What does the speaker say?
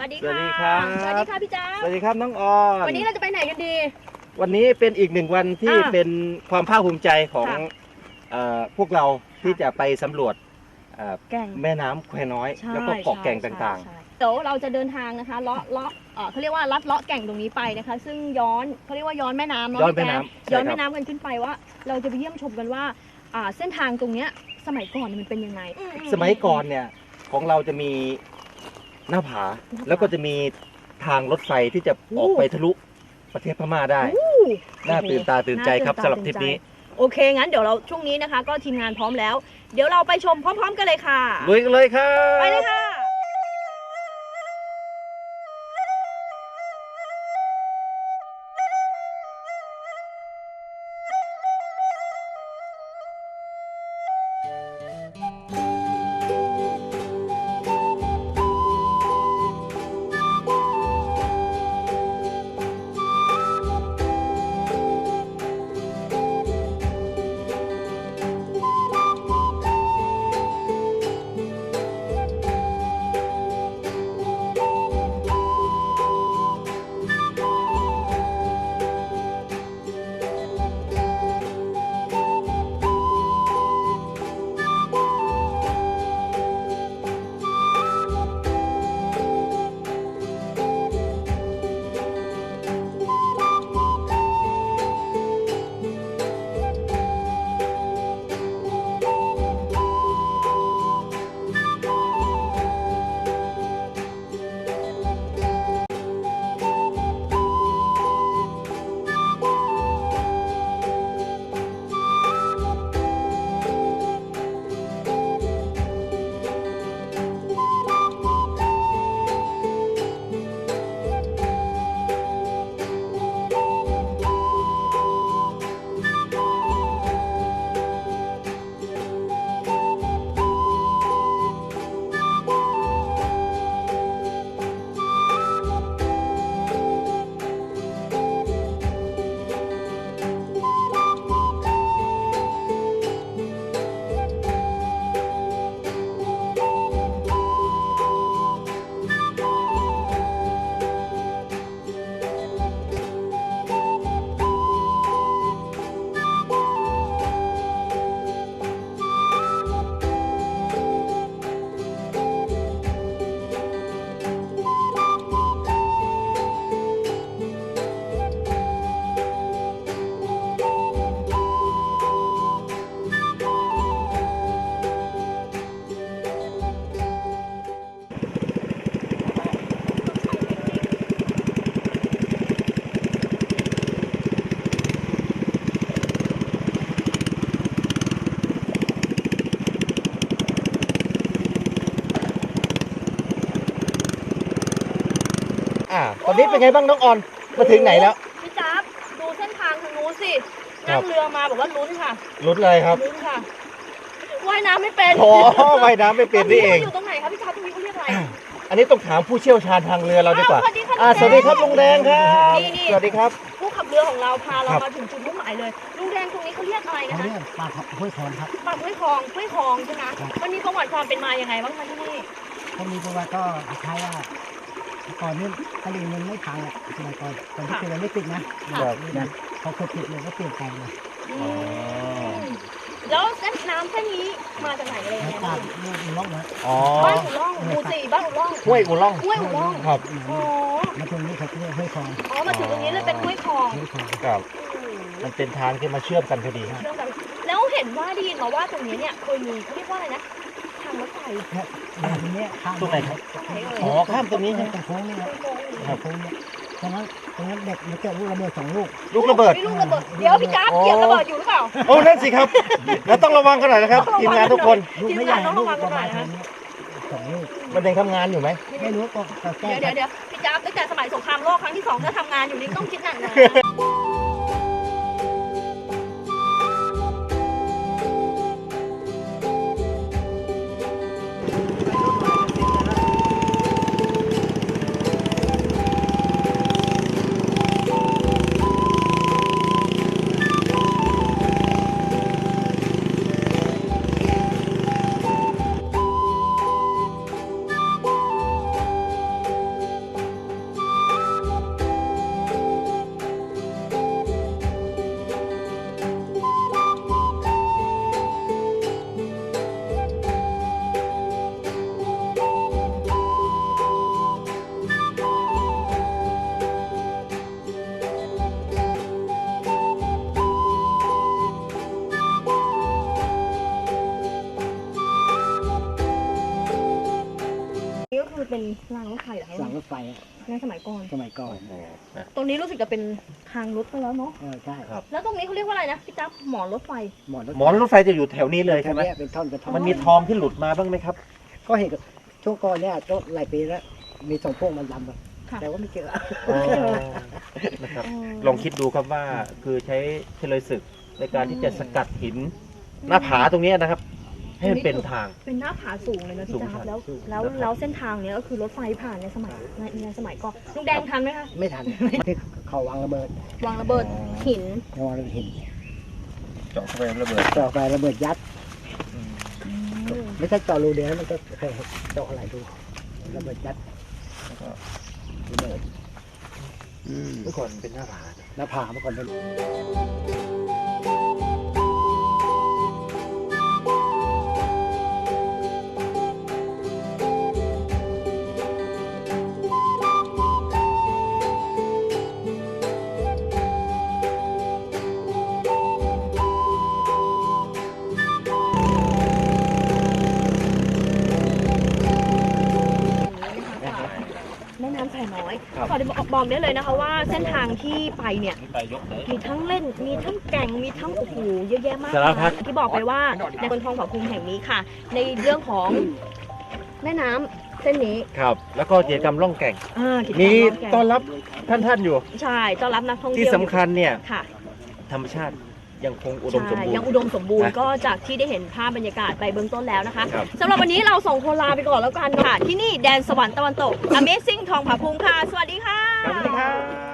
วัสดีสวัค่ะสดีครับ สวัสดีค่ะพี่จ้าสวัสดีครับน้องออนวันนี้เราจะไปไหนกันดี วันนี้เป็นอีกหนึ่งวันที่อ่าเป็นความภาคภูมิใจของค่ะ เอ่อพวกเราที่จะไปสำรวจเอ่อแก่งแม่น้ำแควน้อย ใช่แล้วก็เกาะแก่งใช่ต่างใช่เดี๋ยวเราจะเดินทางนะคะเลาะเลาะเอ่อเขาเรียกว่าลัดเลาะแก่งตรงนี้ไปนะคะ ซึ่งย้อนเขาเรียกว่าย้อนแม่น้ำเนาะย้อนแม่พี่น้ำแจ๊คใช่ย้อนครัแม่บน้ำกันขึ้นไปว่า เราจะไปเยี่ยมชมกันว่าอ่าเส้นทางตรงเนี้ยสมัยก่อนเนี่ยมันเป็นยังไง ๆ สมัยก่อนเนี่ยของเราจะมี หน้าผาหน้าผา แล้วก็จะมีทางรถไฟที่จะโอ้ออกไปทะลุประเทศพม่าได้อู้น่าตื่นตาตื่นใจครับน่าสำหรับทริปนี้ โอเค งั้นเดี๋ยวเราช่วงนี้นะคะ ก็ทีมงานพร้อมแล้ว เดี๋ยวเราไปชมพร้อม ๆ กันเลยค่ะลุยกันเลยครับ ไปเลยค่ะ อ่า ตอนนี้เป็นไงบ้างน้องออน มาถึงไหนแล้ว พี่จ๊าบดูเส้นทางทางนู้นสิครันั่บงเรือมาบอกว่าลุ้นค่ะลุ้นเลยครับลุ้นค่ะว่ายน้ำไม่เป็นโอ้ว่ายน้ำไม่เป็นนี่เองตรอยู่ตรงไหนคะพี่จ๊าบตรงนี้เขาเรียกอะไรอันนี้ต้องถามผู้เชี่ยวชาญทางเรือเราดีกว่าอ้าวสวัสดีค่ะอ่าสวัสดีครับลุงแดงครับนี่นี่สวัสดีครับ ผู้ขับเรือของเราพาเราครับมาถึงจุดมุ่งหมายเลยลุงแดงตรงนี้เขาเรียกอะไรนะเขาคะเรียกปลาห้วยคอนครับปากห้วยคลองห้วยคลองใช่ไหมครับมันมีประวัติความเป็นมายังไงบ้างคะที่นี่เขามีประวัติก็คล้ายๆว่า ก่อนนี้ตลิ่งมันไม่พังอะสมัยก่อนตอนที่ค่ะเขื่อนไม่ติดนะค่ะนี่นะพอเขื่อนติดเลยก็เปลี่ยนแปลงเลยอืมแล้วเส้นน้ำเส้นนี้มาจากไหนอะไรยังไงน้ำตาบ้างลลูกมันล็อกนะอ๋อบ้านอุล่องหมู่สี่บ้านอุล่องห้วยอุล่องห้วยอุล่องครับอ๋อมาตรงนี้เขาเรียกห้วยคอนอ๋อมาถึงตรงนี้เลยเป็นห้วยคลองห้วยคอนครับอืมมันเป็นทางที่มาเชื่อมกันพอดีเชื่อมกันแล้วเห็นว่าได้ยินมาว่าตรงนี้เนี่ยเคยมีเขาเรียกว่าอะไรนะทางรถไฟเนี่ยตรงนี้ข้ามตรงไหนครับตรงไหนเอ่ยอ๋อข้ามตรงนี้ใช่ไหมตรงโค้งนี่ตนะรงโค้งตรงโค้งเนี่ยฉะนั้นตรงนั้นเด็กมันเกิดลูกระเบิดสองลูกลูกระเบิดมีลูกระเบิดเดี๋ยวพี่จ๊าบอ๋อเหยียบระเบิดอยู่หรือเปล่าโอ้นั่นสิครับแล้วต้องระวังกันหน่อยนะครับทีมงานทุกคนลูกไม่ใหญ่ทีมงานต้องลูระกวังประมาณหน่อยนะเท่านี้สองลูกมันยังทำงานอยู่ไหมไม่รู้ก็ก็แก้เดี๋ยวเดี๋ยวเดี๋ยวพี่จ๊าบตั้งแต่สมัยสงครามโลกครั้งที่สองก็ทำงานอยู่นี่ต้องคิดหนักนะ รางรถไฟเหรอคะหลังรถไฟอะในสมัยก่อน สมัยก่อนโอ้โหนะตรงนี้รู้สึกจะเป็นทางรถไปแล้วเนาะ เออใช่ครับแล้วตรงนี้เขาเรียกว่าอะไรนะพี่จับหมอนรถไฟ หมอนรถหมอนรถไฟจะอยู่แถวนี้เลยใช่ไหมแถวนี้เป็นท่อนเป็นท่อนมันมีทองที่หลุดมาบ้างไหมครับ ก็เห็นกับช่วงก่อนเนี่ยก็หลายปีแล้วมีสองพวกมันลำอะค่ะ แต่ว่าไม่เจอนะครับอ๋อลองคิดดูครับว่าคือใช้เฉลยศึกในการที่จะสกัดหิน หน้าผาตรงเนี้ยนะครับ ให้มันเป็นทาง เป็นหน้าผาสูงเลยนะสูพี่งจัชับนแล้วสูงแล้วนะครับ แล้วเส้นทางเนี้ยก็คือรถไฟผ่านในสมัยในในสมัยก่อนลุงแดงทันไหมคะไม่ทันที่เขาวางระเบิดวางระเบิดหินวางระเบิดหินเจาะเข้าไประเบิดต่อไประเบิดยัด ไม่ใช่เจาะรูเดียวนะมันก็เคยเจาะหลายรูระเบิดยัดแล้วก็ระเบิดเมื่อก่อนเป็นหน้าผา หน้าผาเมื่อก่อนเป็น ผ่น้อยครับ ขอบอกบอกได้เลยนะคะว่าเส้นทางที่ไปเนี่ย ไปยกเลย มีทั้งเล่น มีทั้งแก่ง มีทั้งโอ้โหเยอะแยะมากสารพัด ที่บอกไปว่าในบนทองผาภูมิแห่งนี้ค่ะ ในเรื่องของแม่น้ำเส้นนี้ครับ แล้วก็กิจกรรมล่องแก่ง อ่ากิจกรรมีล่องแก่งต้อนรับท่านท่านๆอยู่ ใช่ต้อนรับนักท่องที่เที่ยวสำคัญเนี่ยค่ะ ธรรมชาติ ยังคงอุดมสมใช่บูรยังณ์อุดมสมบูรณ์นะก็จากที่ได้เห็นภาพบรรยากาศไปเบื้องต้นแล้วนะคะครับ สำหรับวันนี้เราส่งโคนลาไปก่อนแล้วกันค่ะ ที่นี่แดนสวรรค์ตะวันตก Amazing ทองผาภูมิค่ะ สวัสดีค่ะสวัสดีครับ